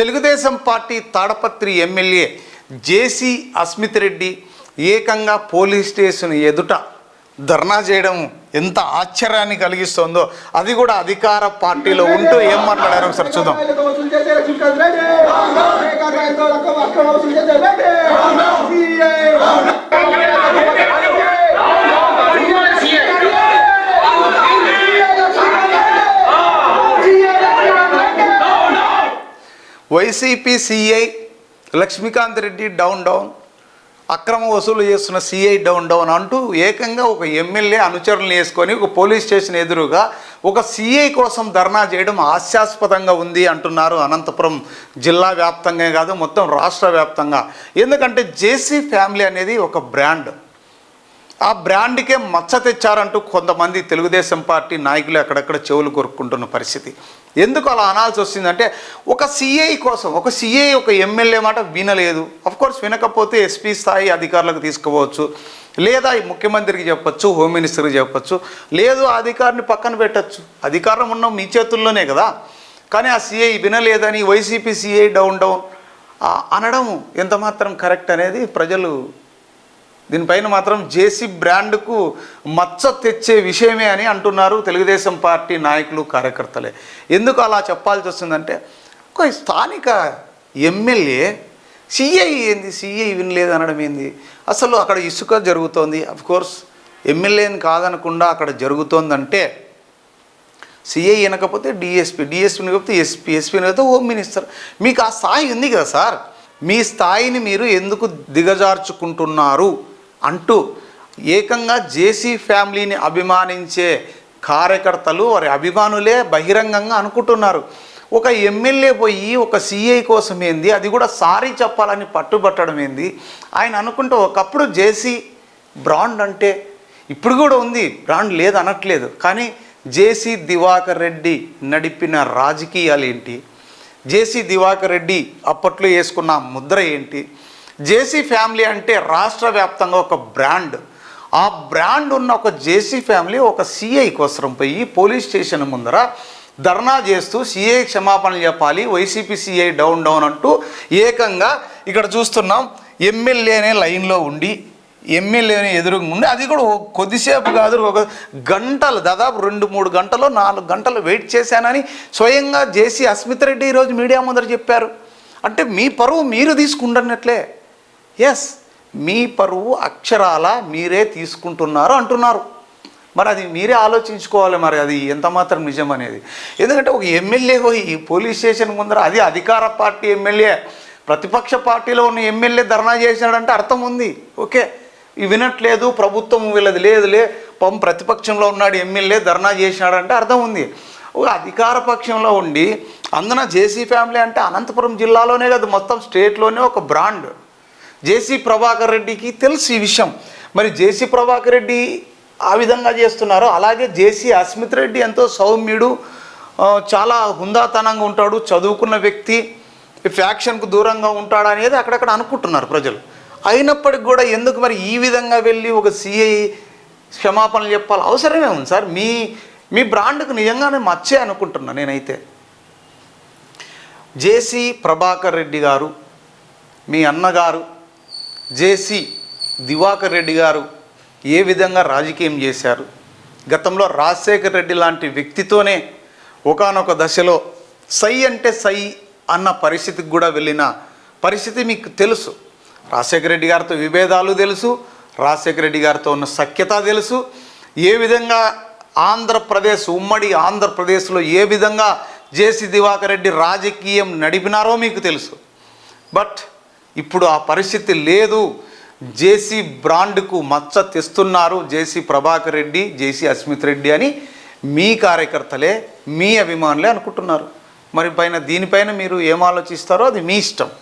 Telugu Desam party Tadipatri MLA JC Asmith Reddy ఏకంగా police station ఎదుట ధర్నా చేయడం ఎంత ఆశ్చర్యాన్ని కలిగిస్తుందో అది కూడా అధికార పార్టీలో ఉంటూ ఏం మాట్లాడారో ఒకసారి చూద్దాం రైతులతో వసూలు చేసే లక్ష్మీకాంత్ రెడ్డి. బేకార్ రైతులకు అక్రమ వసూలు చేసే Reddy. CA. YCP CI Lakshmikanth Reddy down down అక్రమ వసూలు చేస్తున్న సిఐ డౌన్ డౌన్ అంటూ ఏకంగా ఒక ఎమ్మెల్యే అనుచరులను వేసుకొని ఒక పోలీస్ స్టేషన్ ఎదురుగా ఒక సిఐ కోసం ధర్నా చేయడం హాస్యాస్పదంగా ఉంది అంటున్నారు అనంతపురం జిల్లా వ్యాప్తంగా కాదు మొత్తం రాష్ట్ర వ్యాప్తంగా. ఎందుకంటే జేసీ ఫ్యామిలీ అనేది ఒక బ్రాండ్ ఆ బ్రాండ్కే మచ్చ తెచ్చారంటూ కొంతమంది తెలుగుదేశం పార్టీ నాయకులు అక్కడక్కడ చెవులు కొరుక్కుంటున్న పరిస్థితి. ఎందుకు అలా అనాల్సి వస్తుందంటే ఒక సిఐ కోసం ఒక సిఐ ఒక ఎమ్మెల్యే మాట వినలేదు. కోర్స్ వినకపోతే ఎస్పీ స్థాయి అధికారులకు తీసుకోవచ్చు లేదా ముఖ్యమంత్రికి చెప్పచ్చు హోమ్ మినిస్టర్కి లేదు ఆ అధికారిని పక్కన పెట్టచ్చు. అధికారం ఉన్న మీ చేతుల్లోనే కదా. కానీ ఆ CI వినలేదని YCP C I down down అనడం ఎంత మాత్రం కరెక్ట్ అనేది ప్రజలు దీనిపైన మాత్రం జేసీ బ్రాండ్కు మచ్చ తెచ్చే విషయమే అని అంటున్నారు తెలుగుదేశం పార్టీ నాయకులు కార్యకర్తలే. ఎందుకు అలా చెప్పాల్సి వస్తుందంటే ఒక స్థానిక ఎమ్మెల్యే సిఐ ఏంది సిఐ వినలేదు అనడం ఏంది? అసలు అక్కడ ఇసుక జరుగుతోంది. కోర్స్ ఎమ్మెల్యేని కాదనకుండా అక్కడ జరుగుతోందంటే సిఐ వినకపోతే డిఎస్పీ డిఎస్పీ వినకపోతే ఎస్పీ ఎస్పీ వినకపోతే హోమ్ మినిస్టర్ మీకు ఆ స్థాయి ఉంది కదా సార్? మీ స్థాయిని మీరు ఎందుకు దిగజార్చుకుంటున్నారు? అంటూ ఏకంగా జేసీ ఫ్యామిలీని అభిమానించే కార్యకర్తలు వారి అభిమానులే బహిరంగంగా అనుకుంటున్నారు. ఒక ఎమ్మెల్యే పోయి ఒక సీఐ కోసం ఏంది? అది కూడా సారీ చెప్పాలని పట్టుబట్టడం ఏంది? ఆయన అనుకుంటే ఒకప్పుడు జేసీ బ్రాండ్ అంటే ఇప్పుడు కూడా ఉంది. బ్రాండ్ లేదు అనట్లేదు. కానీ జేసీ దివాకర్ రెడ్డి నడిపిన రాజకీయాలు ఏంటి? జేసీ దివాకర్ రెడ్డి అప్పట్లో వేసుకున్న ముద్ర ఏంటి? జేసీ ఫ్యామిలీ అంటే రాష్ట్ర వ్యాప్తంగా ఒక బ్రాండ్. ఆ బ్రాండ్ ఉన్న ఒక జేసీ ఫ్యామిలీ ఒక సిఐ కోసం పోయి పోలీస్ స్టేషన్ ముందర ధర్నా చేస్తూ సిఐ క్షమాపణలు చెప్పాలి వైసీపీ సిఐ డౌన్ డౌన్ అంటూ ఏకంగా ఇక్కడ చూస్తున్నాం ఎమ్మెల్యేనే లైన్లో ఉండి ఎమ్మెల్యేని ఎదురుగా ఉండి అది కూడా కొద్దిసేపు కాదు ఒక గంటలు దాదాపు రెండు మూడు గంటలు నాలుగు గంటలు వెయిట్ చేశానని స్వయంగా జేసీ అస్మిత్ రెడ్డి ఈరోజు మీడియా ముందర చెప్పారు. అంటే మీ పరువు మీరు తీసుకుంటున్నట్లే. ఎస్ మీ పరువు అక్షరాల మీరే తీసుకుంటున్నారు అంటున్నారు. మరి అది మీరే ఆలోచించుకోవాలి మరి అది ఎంత మాత్రం నిజం అనేది. ఎందుకంటే ఒక ఎమ్మెల్యే పోయి పోలీస్ స్టేషన్ ముందర అది అధికార పార్టీ ఎమ్మెల్యే ప్రతిపక్ష పార్టీలో ఉన్న ఎమ్మెల్యే ధర్నా చేసినాడంటే అర్థం ఉంది. ఓకే వినట్లేదు ప్రభుత్వం వీళ్ళది లేదులే పం ప్రతిపక్షంలో ఉన్నాడు ఎమ్మెల్యే ధర్నా చేసినాడంటే అర్థం ఉంది. ఒక అధికార పక్షంలో ఉండి అందున జేసీ ఫ్యామిలీ అంటే అనంతపురం జిల్లాలోనే కాదు మొత్తం స్టేట్లోనే ఒక బ్రాండ్. జేసీ ప్రభాకర్ రెడ్డికి తెలుసు ఈ విషయం. మరి జేసీ ప్రభాకర్ రెడ్డి ఆ విధంగా చేస్తున్నారు అలాగే జేసీ అస్మిత్ రెడ్డి ఎంతో సౌమ్యుడు చాలా హుందాతనంగా ఉంటాడు చదువుకున్న వ్యక్తి ఫ్యాక్షన్కు దూరంగా ఉంటాడు అనేది అక్కడక్కడ అనుకుంటున్నారు ప్రజలు. అయినప్పటికి కూడా ఎందుకు మరి ఈ విధంగా వెళ్ళి ఒక సిఐ క్షమాపణలు చెప్పాలి? అవసరమే ఉంది సార్. మీ మీ బ్రాండ్కు నిజంగానే మచ్చే అనుకుంటున్నా నేనైతే. జేసీ ప్రభాకర్ రెడ్డి గారు మీ అన్నగారు జేసీ దివాకర్ రెడ్డి గారు ఏ విధంగా రాజకీయం చేశారు? గతంలో రాజశేఖర్ రెడ్డి లాంటి వ్యక్తితోనే ఒకానొక దశలో సై అంటే సై అన్న పరిస్థితికి కూడా వెళ్ళిన పరిస్థితి మీకు తెలుసు. రాజశేఖర రెడ్డి గారితో విభేదాలు తెలుసు రాజశేఖర రెడ్డి గారితో ఉన్న సఖ్యత తెలుసు. ఏ విధంగా ఆంధ్రప్రదేశ్ ఉమ్మడి ఆంధ్రప్రదేశ్లో ఏ విధంగా జేసీ దివాకర్ రెడ్డి రాజకీయం నడిపినారో మీకు తెలుసు. బట్ ఇప్పుడు ఆ పరిస్థితి లేదు. జేసీ బ్రాండ్కు మచ్చ తెస్తున్నారు. జేసీ ప్రభాకర్ రెడ్డి జేసీ అస్మిత్ రెడ్డి అని మీ కార్యకర్తలే మీ అభిమానులే అనుకుంటున్నారు. మరి పైన దీనిపైన మీరు ఏం ఆలోచిస్తారో అది మీ ఇష్టం.